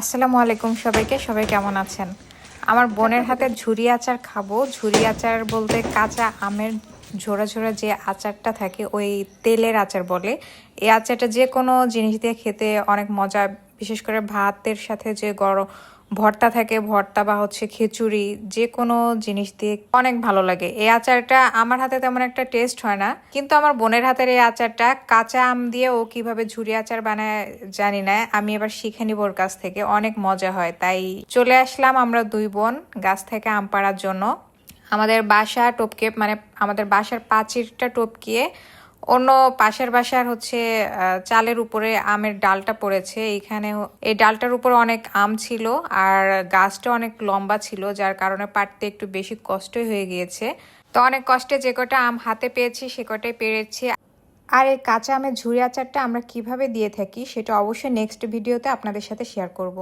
আসসালামু আলাইকুম সবাইকে, সবাই কেমন আছেন? আমার বোনের হাতে ঝুরি আচার খাব। ঝুরি আচার বলতে কাঁচা আমের ঝোড়া ঝোড়া যে আচারটা থাকে, ওই তেলের আচার বলে। এই আচারটা যে কোনো জিনিস দিয়ে খেতে অনেক মজা। বিশেষ করে ভাতের সাথে যে গরম ভর্তা থাকে, ভর্তা বা হচ্ছে খিচুড়ি যে কোনো জিনিস দিয়ে অনেক ভালো লাগে। এই আচারটা আমার হাতে তেমন একটা টেস্ট হয় না, কিন্তু আমার বোনের হাতের এই আচারটা কাঁচা আম দিয়ে ও কীভাবে ঝুড়ি আচার বানায় জানি না, আমি এবার শিখে নিব ওর কাছ থেকে, অনেক মজা হয়। তাই চলে আসলাম আমরা দুই বোন গাছ থেকে আম পাড়ার জন্য। আমাদের বাসা টপকে মানে আমাদের বাসার পাঁচিরটা টপকিয়ে অন্য পাশের বাসার হচ্ছে চালের উপরে আমের ডালটা পড়েছে। এইখানে এই ডালটার উপর অনেক আম ছিল আর গাছটা অনেক লম্বা ছিল, যার কারণে পাটতে একটু বেশি কষ্টই হয়ে গিয়েছে। তো অনেক কষ্টে যে কটা আম হাতে পেয়েছি, সে কটাই পেরেছি। আর এই কাঁচা আমের ঝুরি আচারটা আমরা কীভাবে দিয়ে থাকি, সেটা অবশ্যই নেক্সট ভিডিওতে আপনাদের সাথে শেয়ার করব।